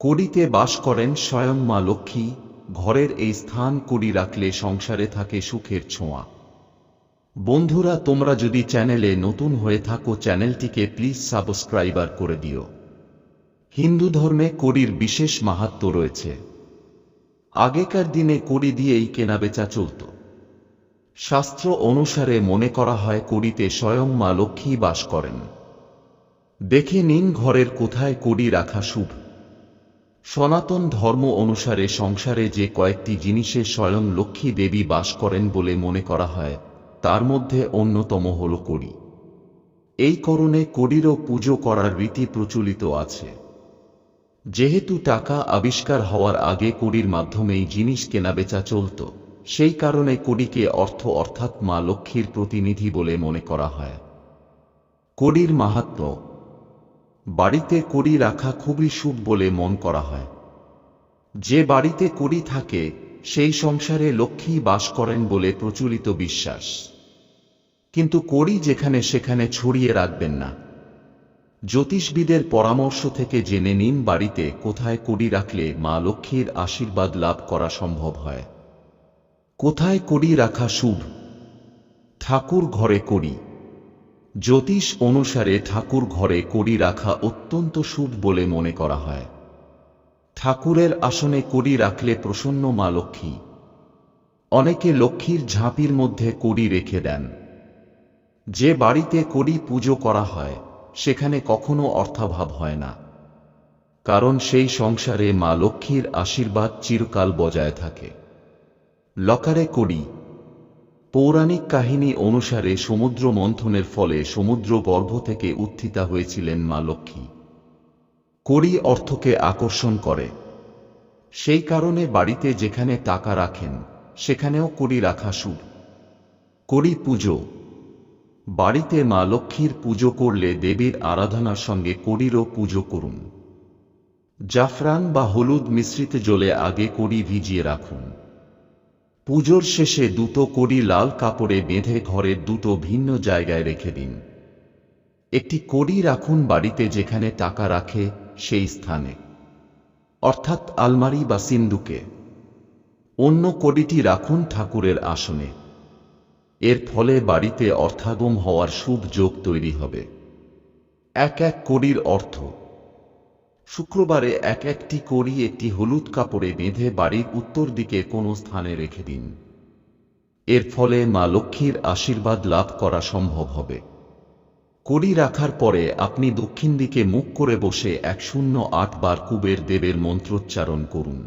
কড়িতে বাস করেন স্বয়ং মা লক্ষ্মী, ঘরের এই স্থান কড়ি রাখলে সংসারে থাকে সুখের ছোঁয়া। বন্ধুরা, তোমরা যদি চ্যানেলে নতুন হয়ে থাকো, চ্যানেলটিকে প্লিজ সাবস্ক্রাইবার করে দিও। হিন্দু ধর্মে কড়ির বিশেষ মাহাত্ম রয়েছে। আগেকার দিনে কড়ি দিয়েই কেনাবেচা চলত। শাস্ত্র অনুসারে মনে করা হয় কড়িতে স্বয়ং মা লক্ষ্মী বাস করেন। দেখে নিন ঘরের কোথায় কড়ি রাখা শুভ। সনাতন ধর্ম অনুসারে সংসারে যে কয়েকটি জিনিসে স্বয়ং লক্ষ্মী দেবী বাস করেন বলে মনে করা হয়, তার মধ্যে অন্যতম হল কড়ি। এই করণে কড়িরও পুজো করার রীতি প্রচলিত আছে। যেহেতু টাকা আবিষ্কার হওয়ার আগে কড়ির মাধ্যমেই জিনিস কেনাবেচা চলত, সেই কারণে কড়িকে অর্থ অর্থাৎ মা লক্ষ্মীর প্রতিনিধি বলে মনে করা হয়। কড়ির মাহাত্ম্য বাড়িতে কড়ি রাখা খুবই শুভ বলে মন করা হয়। যে বাড়িতে কড়ি থাকে, সেই সংসারে লক্ষ্মী বাস করেন বলে প্রচলিত বিশ্বাস। কিন্তু কড়ি যেখানে সেখানে ছড়িয়ে রাখবেন না। জ্যোতিষবিদের পরামর্শ থেকে জেনে নিন বাড়িতে কোথায় কড়ি রাখলে মা লক্ষ্মীর আশীর্বাদ লাভ করা সম্ভব হয়। কোথায় কড়ি রাখা শুভ? ঠাকুর ঘরে কড়ি। জ্যোতিষ অনুসারে ঠাকুর ঘরে কড়ি রাখা অত্যন্ত শুভ বলে মনে করা হয়। ঠাকুরের আসনে কড়ি রাখলে প্রসন্ন মা লক্ষ্মী। অনেকে লক্ষ্মীর ঝাঁপির মধ্যে কড়ি রেখে দেন। যে বাড়িতে কড়ি পুজো করা হয়, সেখানে কখনো অর্থাভাব হয় না। কারণ সেই সংসারে মা লক্ষ্মীর আশীর্বাদ চিরকাল বজায় থাকে। লকারে কড়ি পৌরাণিক কাহিনী অনুসারে সমুদ্র মন্থনের ফলে সমুদ্র গর্ভ থেকে উত্থিতা হয়েছিলেন মা লক্ষ্মী। কড়ি অর্থকে আকর্ষণ করে। সেই কারণে বাড়িতে যেখানে টাকা রাখেন, সেখানেও কড়ি রাখা সুর। কড়ি পুজো। বাড়িতে মা লক্ষ্মীর পুজো করলে দেবীর আরাধনার সঙ্গে কড়িরও পুজো করুন। জাফরান বা হলুদ মিশ্রিত জলে আগে কড়ি ভিজিয়ে রাখুন। পুজোর শেষে দুটো কড়ি লাল কাপড়ে বেঁধে ঘরের দুটো ভিন্ন জায়গায় রেখে দিন। একটি কড়ি রাখুন বাড়িতে যেখানে টাকা রাখে, সেই স্থানে। অর্থাৎ আলমারি বা সিন্দুকে। অন্য কড়িটি রাখুন ঠাকুরের আসনে। এর ফলে বাড়িতে অর্থাগম হওয়ার শুভ যোগ তৈরি হবে। এক এক কড়ির অর্থ। শুক্রবারে এক একটি করি একটি হলুদ কাপড়ে বেঁধে বাড়ির উত্তর দিকে কোনো স্থানে রেখে দিন। এর ফলে মা লক্ষ্মীর আশীর্বাদ লাভ করা সম্ভব হবে। করি রাখার পরে আপনি দক্ষিণ দিকে মুখ করে বসে এক শূন্য আট বার কুবের দেবের মন্ত্রোচ্চারণ করুন।